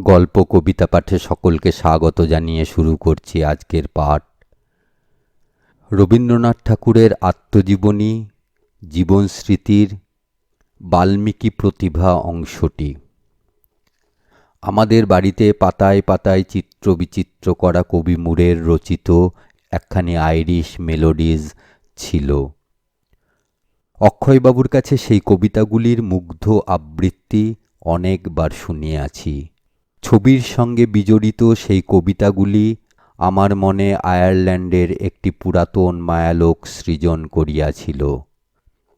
গল্প, কবিতা পাঠে সকলকে স্বাগত জানিয়ে শুরু করছি আজকের পাঠ। রবীন্দ্রনাথ ঠাকুরের আত্মজীবনী, জীবন স্মৃতির বাল্মীকি প্রতিভা অংশটি। আমাদের বাড়িতে পাতায় পাতায় চিত্র বিচিত্র করা কবি মুরের রচিত একখানি আইরিশ মেলোডিজ ছিল। অক্ষয়বাবুর কাছে সেই কবিতাগুলির মুগ্ধ আবৃত্তি অনেকবার শুনিয়াছি। ছবির সঙ্গে বিজড়িত সেই কবিতাগুলি আমার মনে আয়ারল্যান্ডের একটি পুরাতন মায়ালোক সৃজন করিয়াছিল।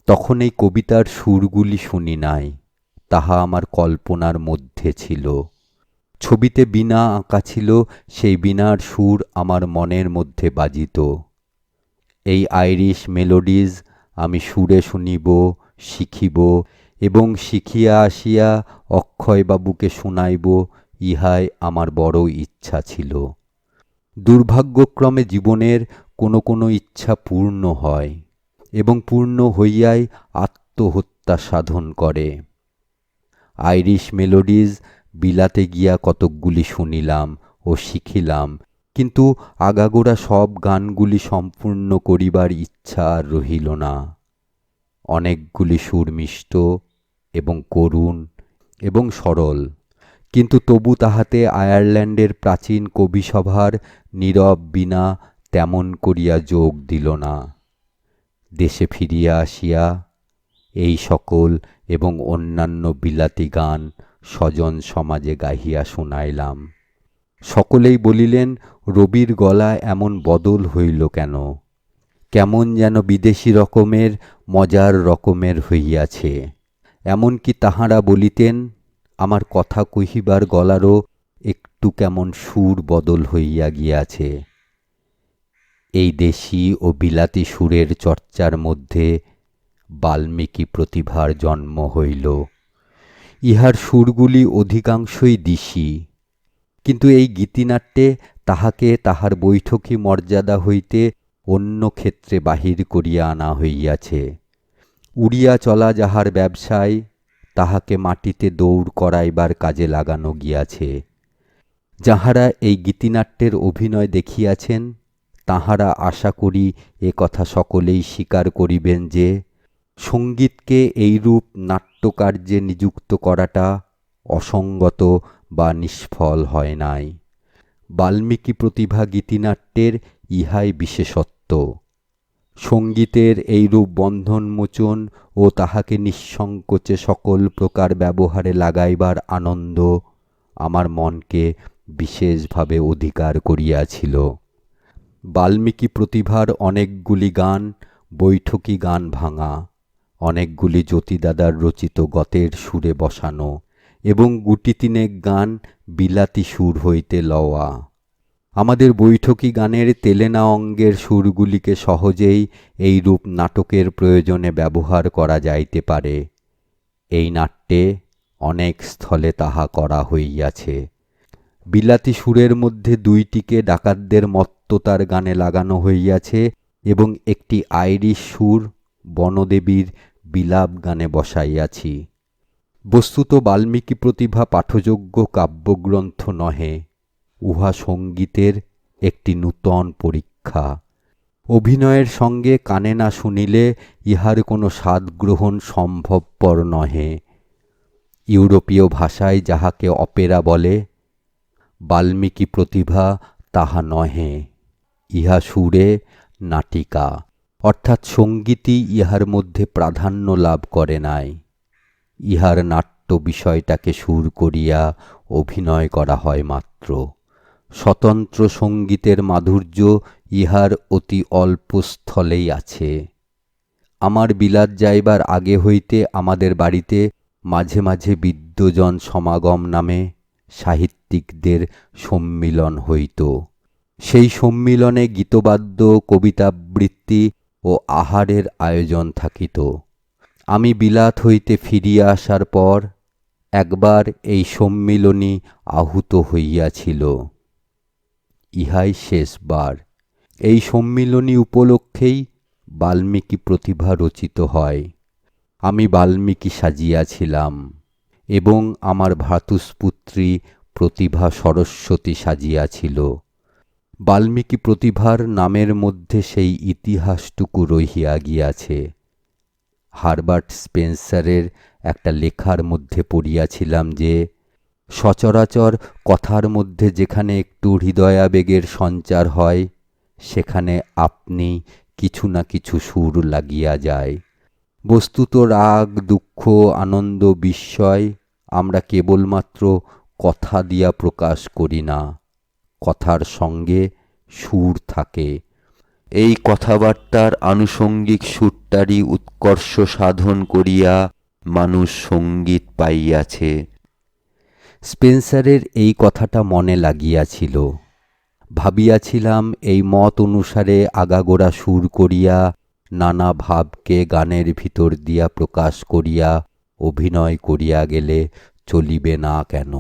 তখন এই কবিতার সুরগুলি শুনি নাই, তাহা আমার কল্পনার মধ্যে ছিল। ছবিতে বিনা আঁকা ছিল, সেই বিনার সুর আমার মনের মধ্যে বাজিত। এই আইরিশ মেলোডিজ আমি সুরে শুনিব, শিখিব এবং শিখিয়া আসিয়া অক্ষয়বাবুকে শুনাইব ইহাই আমার বড় ইচ্ছা ছিল। দুর্ভাগ্যক্রমে জীবনের কোনো কোনো ইচ্ছা পূর্ণ হয় এবং পূর্ণ হইয়াই আত্মহত্যা সাধন করে। আইরিশ মেলোডিজ বিলাতে গিয়া কতকগুলি শুনিলাম ও শিখিলাম, কিন্তু আগাগোড়া সব গানগুলি সম্পূর্ণ করিবার ইচ্ছা আর রহিল না। অনেকগুলি সুর মিষ্ট এবং করুণ এবং সরল। কিন্তু তবু তাহাতে আয়ারল্যান্ডের প্রাচীন কবিসভার নীরব বিনা তেমন করিয়া যোগ দিল না। দেশে ফিরিয়া আসিয়া এই সকল এবং অন্যান্য বিলাতি গান স্বজন সমাজে গাহিয়া শুনাইলাম। সকলেই বলিলেন, রবির গলা এমন বদল হইল কেন? কেমন যেন বিদেশি রকমের, মজার রকমের হইয়াছে। এমনকি তাহারা বলিতেন আমার কথা কহিবার গলারও একটু কেমন সুর বদল হইয়া গিয়াছে। এই দেশি ও বিলাতি সুরের চর্চার মধ্যে বাল্মীকি প্রতিভার জন্ম হইল। ইহার সুরগুলি অধিকাংশই দিশি। কিন্তু এই গীতিনাট্যে তাহাকে তাহার বৈঠকী মর্যাদা হইতে অন্য ক্ষেত্রে বাহির করিয়া আনা হইয়াছে। উড়িয়া চলা যাহার ব্যবসায় তাহাকে মাটিতে দৌড় করাইবার কাজে লাগানো গিয়াছে। যাহারা এই গীতিনাট্যের অভিনয় দেখিয়াছেন, তাহারা আশা করি এ কথা সকলেই স্বীকার করিবেন যে, সঙ্গীতকে এইরূপ নাট্যকার্যে নিযুক্ত করাটা অসঙ্গত বা নিষ্ফল হয় নাই। বাল্মীকি প্রতিভা গীতিনাট্যের ইহাই বিশেষত্ব। সঙ্গীতের এইরূপ বন্ধনমোচন ও তাহাকে নিঃসংকোচে সকল প্রকার ব্যবহারে লাগাইবার আনন্দ আমার মনকে বিশেষভাবে অধিকার করিয়াছিল। বাল্মীকি প্রতিভার অনেকগুলি গান, বৈঠকি গান ভাঙা, অনেকগুলি জ্যোতিদাদার রচিত গতের সুরে বসানো এবং গুটি তিনেক গান বিলাতি সুর হইতে লওয়া। আমাদের বৈঠকি গানের তেলেনা অঙ্গের সুরগুলিকে সহজেই এই রূপ নাটকের প্রয়োজনে ব্যবহার করা যাইতে পারে। এই নাট্যে অনেক স্থলে তাহা করা হইয়াছে। বিলাতি সুরের মধ্যে দুইটিকে ডাকাতদের মত্ততার গানে লাগানো হইয়াছে এবং একটি আইরিশ সুর বনদেবীর বিলাপ গানে বসাইয়াছি। বস্তুত বাল্মীকি প্রতিভা পাঠযোগ্য কাব্যগ্রন্থ নহে। উহা সঙ্গীতের একটি নূতন পরীক্ষা। অভিনয়ের সঙ্গে কানে না শুনিলে ইহার কোনো স্বাদ গ্রহণ সম্ভবপর নহে। ইউরোপীয় ভাষায় যাহাকে অপেরা বলে, বাল্মীকি প্রতিভা তাহা নহে। ইহা সুরে নাটিকা, অর্থাৎ সঙ্গীতই ইহার মধ্যে প্রাধান্য লাভ করে নাই। ইহার নাট্য বিষয়টাকে সুর করিয়া অভিনয় করা হয় মাত্র। স্বতন্ত্র সঙ্গীতের মাধুর্য ইহার অতি অল্প স্থলেই আছে। আমার বিলাত যাইবার আগে হইতে আমাদের বাড়িতে মাঝে মাঝে বিদ্যজন সমাগম নামে সাহিত্যিকদের সম্মিলন হইত। সেই সম্মিলনে গীতবাদ্য, কবিতাবৃত্তি ও আহারের আয়োজন থাকিত। আমি বিলাত হইতে ফিরিয়া আসার পর একবার এই সম্মিলনী আহুত হইয়াছিল। ইহাই শেষবার। এই সম্মিলনী উপলক্ষেই বাল্মীকি প্রতিভা রচিত হয়। আমি বাল্মীকি সাজিয়াছিলাম এবং আমার ভ্রাতুষ্পুত্রী প্রতিভা সরস্বতী সাজিয়াছিল। বাল্মীকি প্রতিভার নামের মধ্যে সেই ইতিহাসটুকু রহিয়া গিয়াছে। হারবার্ট স্পেন্সারের একটা লেখার মধ্যে পড়িয়াছিলাম যে সচরাচর কথার মধ্যে যেখানে একটু হৃদয়াবেগের সঞ্চার হয়, সেখানে আপনি কিছু না কিছু সুর লাগিয়া যায়। বস্তুত রাগ, দুঃখ, আনন্দ, বিস্ময় আমরা কেবলমাত্র কথা দিয়া প্রকাশ করি না। কথার সঙ্গে সুর থাকে। এই কথাবার্তার আনুষঙ্গিক সুরটারই উৎকর্ষ সাধন করিয়া মানুষ সংগীত পাইয়াছে। স্পেন্সারের এই কথাটা মনে লাগিয়াছিল। ভাবিয়াছিলাম এই মত অনুসারে আগাগোড়া সুর করিয়া, নানা ভাবকে গানের ভিতর দিয়া প্রকাশ করিয়া, অভিনয় করিয়া গেলে চলিবে না কেন?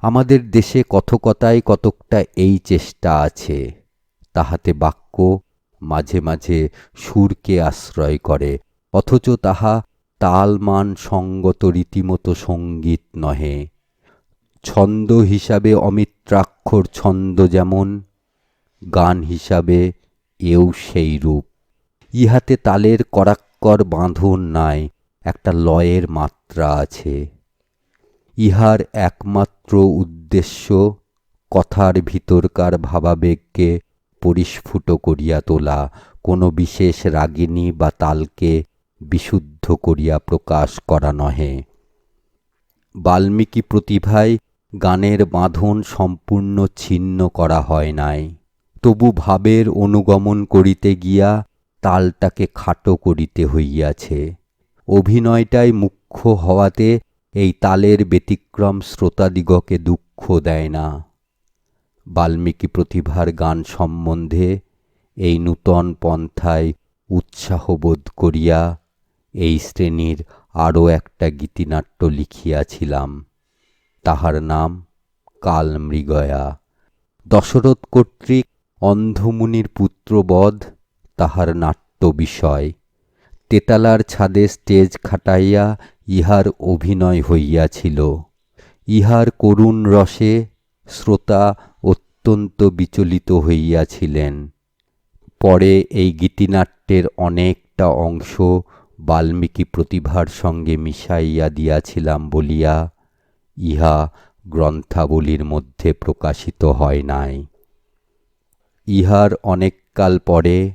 আমাদের দেশে কথকতায় কতকটা এই চেষ্টা আছে। তাহাতে বাক্য মাঝে মাঝে সুরকে আশ্রয় করে, অথচ তাহা তালমান সঙ্গত রীতিমতো সংগীত নহে। ছন্দ হিসাবে অমিত্রাক্ষর ছন্দ যেমন, গান হিসাবে এও সেই রূপ। ইহাতে তালের করাক্কর বাঁধন নাই, একটা লয়ের মাত্রা আছে। ইহার একমাত্র উদ্দেশ্য কথার ভিতরকার ভাবাবেগকে পরিস্ফুট করিয়া তোলা, কোনো বিশেষ রাগিনী বা তালকে বিশুদ্ধ করিয়া প্রকাশ করা নহে। বাল্মীকি প্রতিভায় গানের বাঁধন সম্পূর্ণ ছিন্ন করা হয় নাই। তবু ভাবের অনুগমন করিতে গিয়া তালটাকে খাটো করিতে হইয়াছে। অভিনয়টাই মুখ্য হওয়াতে এই তালের ব্যতিক্রম শ্রোতাদিগকে দুঃখ দেয় না। বাল্মীকি প্রতিভার গান সম্বন্ধে এই নূতন পন্থায় উৎসাহ বোধ করিয়া এই শ্রেণির আরও একটা গীতিনাট্য লিখিয়াছিলাম। তাহার নাম কালমৃগয়া দশরথ কর্তৃক অন্ধমুনির পুত্রবধ তাহার নাট্য বিষয়। তেতালার ছাদে স্টেজ খাটাইয়া ইহার অভিনয় হইয়াছিল। ইহার করুণ রসে শ্রোতা অত্যন্ত বিচলিত হইয়াছিলেন। পরে এই গীতিনাট্যের অনেকটা অংশ বাল্মীকি প্রতিভার সঙ্গে মিশাইয়া দিয়াছিলাম বলিয়া ইহা গ্রন্থাবলীর মধ্যে প্রকাশিত হয় নাই। ইহার অনেককাল পরে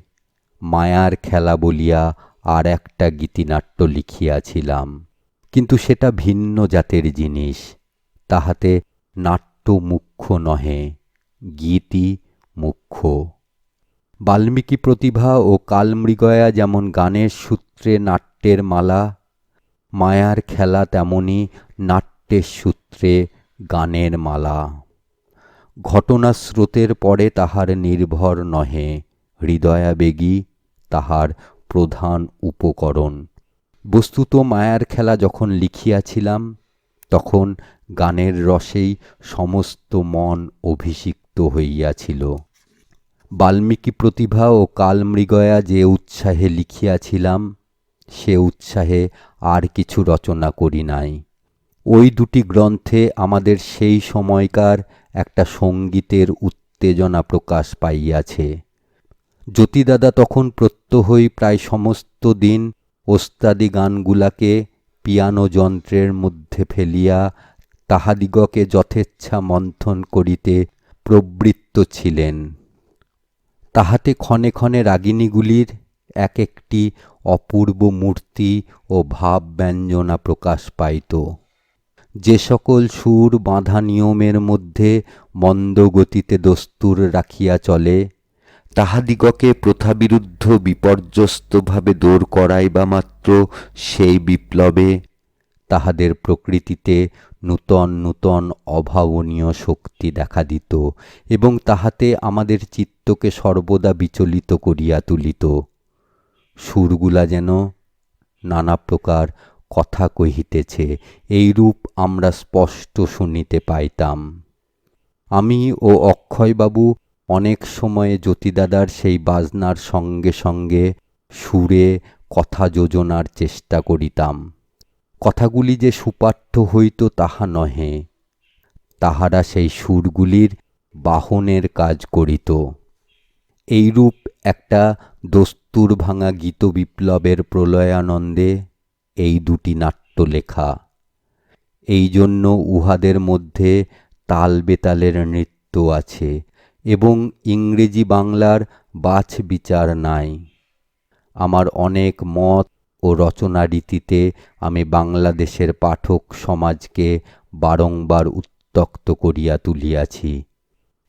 মায়ার খেলা বলিয়া আর একটা গীতিনাট্য লিখিয়াছিলাম। কিন্তু সেটা ভিন্ন জাতের জিনিস, তাহাতে নাট্য মুখ্য নহে, গীতি মুখ্য। বাল্মীকি প্রতিভা ও কালমৃগয়া যেমন গানের সূত্রে নাট্যের মালা, মায়ার খেলা তেমনি নাট্যের সূত্রে গানের মালা। ঘটনা স্রোতের পরে তাহার নির্ভর নহে, হৃদয়াবেগী তাহার প্রধান উপকরণ। বস্তুত মায়ার খেলা যখন লিখিয়াছিলাম, তখন গানের রসেই সমস্ত মন অভিষিক্ত হইয়াছিল। বাল্মীকি প্রতিভা ও কালমৃগয়া যে উৎসাহে লিখিয়াছিলাম, সে উৎসাহে আর কিছু রচনা করি নাই। ওই দুটি গ্রন্থে আমাদের সেই সময়কার একটা সঙ্গীতের উত্তেজনা প্রকাশ পাইয়াছে। জ্যোতিদাদা তখন প্রত্যহই প্রায় সমস্ত দিন ওস্তাদি গানগুলাকে পিয়ানো যন্ত্রের মধ্যে ফেলিয়া তাহাদিগকে যথেচ্ছা মন্থন করিতে প্রবৃত্ত ছিলেন। তাহাতে ক্ষণে ক্ষণে রাগিণীগুলির এক একটি অপূর্ব মূর্তি ও ভাব ব্যঞ্জনা প্রকাশ পাইত। যে সকল সুর বাঁধা নিয়মের মধ্যে মন্দ গতিতে দস্তুর রাখিয়া চলে, তাহাদিগকে প্রথাবিরুদ্ধ বিপর্যস্তভাবে দৌড় করাইবা মাত্র সেই বিপ্লবে তাহাদের প্রকৃতিতে নূতন নূতন অভাবনীয় শক্তি দেখা দিত এবং তাহাতে আমাদের চিত্তকে সর্বদা বিচলিত করিয়া তুলিত। সুরগুলা যেন নানা প্রকার কথা কহিতেছে, এইরূপ আমরা স্পষ্ট শুনিতে পাইতাম। আমি ও অক্ষয়বাবু অনেক সময়ে জ্যোতিদাদার সেই বাজনার সঙ্গে সঙ্গে সুরে কথা যোজনার চেষ্টা করিতাম। কথাগুলি যে সুপাঠ্য হইত তাহা নহে। তাহারা সেই সুরগুলির বাহনের কাজ করিত। এইরূপ একটা দস্তুর ভাঙা গীত বিপ্লবের প্রলয়ানন্দে এই দুটি নাট্য লেখা। এই জন্য উহাদের মধ্যে তাল বেতালের নৃত্য আছে এবং ইংরেজি বাংলার বাছ বিচার নাই। আমার অনেক মত ও রচনা রীতিতে আমি বাংলাদেশের পাঠক সমাজকে বারংবার উত্তক্ত করিয়া তুলিয়াছি।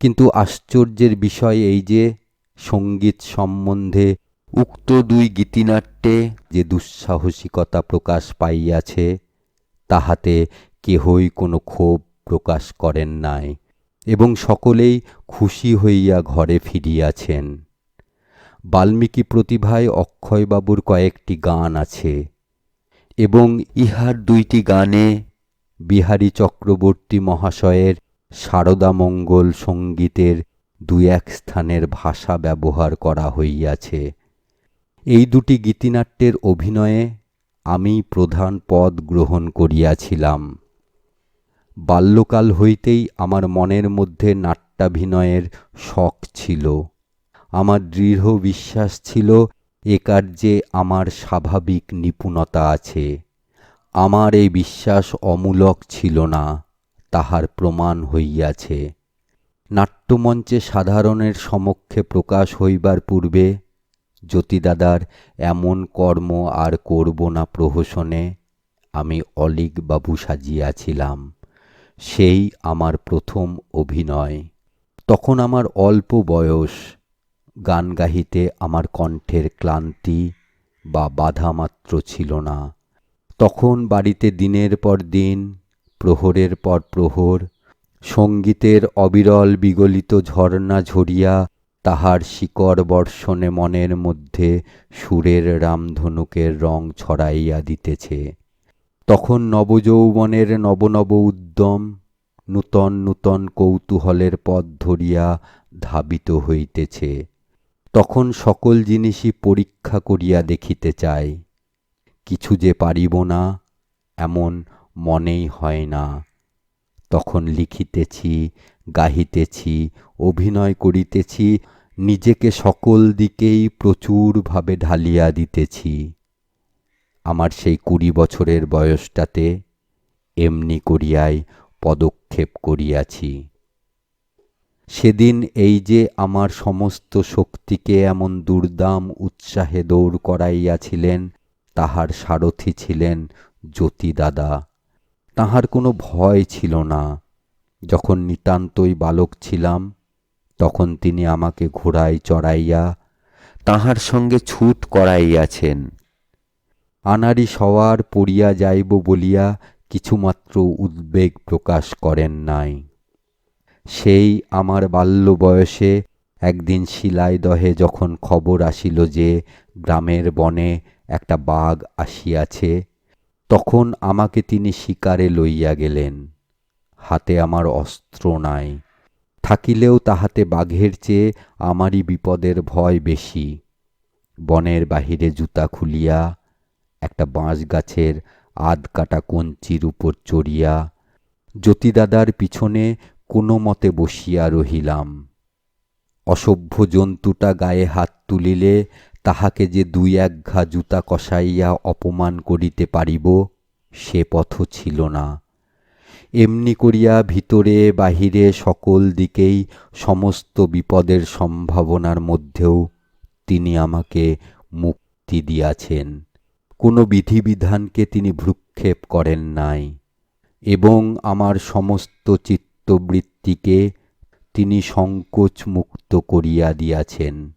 কিন্তু আশ্চর্যের বিষয় এই যে, সংগীত সম্বন্ধে উক্ত দুই গীতিনাট্যে যে দুঃসাহসিকতা প্রকাশ পাইয়াছে, তাহাতে কেহই কোনো ক্ষোভ প্রকাশ করেন নাই এবং সকলেই খুশি হইয়া ঘরে ফিরিয়াছেন। বাল্মীকি প্রতিভায় অক্ষয়বাবুর কয়েকটি গান আছে এবং ইহার দুইটি গানে বিহারী চক্রবর্তী মহাশয়ের শারদামঙ্গল সঙ্গীতের দুই এক স্থানের ভাষা ব্যবহার করা হইয়াছে। এই দুটি গীতিনাট্যের অভিনয়ে আমি প্রধান পদ গ্রহণ করিয়াছিলাম। বাল্যকাল হইতেই আমার মনের মধ্যে নাট্যাভিনয়ের শখ ছিল। আমার দৃঢ় বিশ্বাস ছিল এ কার্যে আমার স্বাভাবিক নিপুণতা আছে। আমার এই বিশ্বাস অমূলক ছিল না, তাহার প্রমাণ হইয়াছে। নাট্যমঞ্চে সাধারণের সমক্ষে প্রকাশ হইবার পূর্বে জ্যোতিদাদার, এমন কর্ম আর করব না প্রহসনে। আমি অলিক বাবু সাজিয়াছিলাম। সেই আমার প্রথম অভিনয়। তখন আমার অল্প বয়স। গান গাহিতে আমার কণ্ঠের ক্লান্তি বা বাধা মাত্র ছিল না। তখন বাড়িতে দিনের পর দিন, প্রহরের পর প্রহর, সঙ্গীতের অবিরল বিগলিত ঝর্ণা ঝরিয়া তাহার শিকড় বর্ষণে মনের মধ্যে সুরের রামধনুকের রং ছড়াইয়া দিতেছে। তখন নবযৌবনের নবনব উদ্যম, নূতন নূতন কৌতূহলের পথ ধরিয়া ধাবিত হইতেছে। তখন সকল জিনিসই পরীক্ষা করিয়া দেখিতে চাই কিছু যে পারিব না, এমন মনেই হয় না। তখন লিখিতেছি, গাহিতেছি, অভিনয় করিতেছি নিজেকে সকল দিকেই প্রচুরভাবে ঢালিয়া দিতেছি। আমার সেই কুড়ি বছরের বয়সটাতে এমনি করিয়াই পদক্ষেপ করিয়াছি। সেদিন এই যে আমার সমস্ত শক্তিকে এমন দুর্দাম উৎসাহে দৌড় করাইয়াছিলেন, তাহার সারথি ছিলেন জ্যোতিদাদা। তাহার কোনো ভয় ছিল না। যখন নিতান্তই বালক ছিলাম তখন তিনি আমাকে ঘোড়ায় চড়াইয়া তাহার সঙ্গে ছুট করাইয়াছেন। আনারি সওয়ার পড়িয়া যাইব বলিয়া কিছুমাত্র উদ্বেগ প্রকাশ করেন নাই। সেই আমার বাল্য বয়সে একদিন শিলাইদহে যখন খবর আসিল যে গ্রামের বনে একটা বাঘ আসিয়াছে, তখন আমাকে তিনি শিকারে লইয়া গেলেন। হাতে আমার অস্ত্র নাই। থাকিলেও তাহাতে বাঘের চেয়ে আমারই বিপদের ভয় বেশি। বনের বাহিরে জুতা খুলিয়া, একটা বাঁশ গাছের আধ কাটা কঞ্চির উপর চড়িয়া, জ্যোতিদাদার পিছনে কোনো মতে বসিয়া রহিলাম। অসভ্য জন্তুটা গায়ে হাত তুলিলে তাহাকে যে দুই এক ঘা জুতা কষাইয়া অপমান করিতে পারিব, সে পথ ছিল না। এমনি করিয়া ভিতরে বাহিরে সকল দিকেই সমস্ত বিপদের সম্ভাবনার মধ্যেও তিনি আমাকে মুক্তি দিয়াছেন। কোনো বিধিবিধানকে তিনি ভ্রুক্ষেপ করেন নাই এবং আমার সমস্ত চিত্তবৃত্তিকে তিনি সংকোচ মুক্ত করিয়া দিয়াছেন।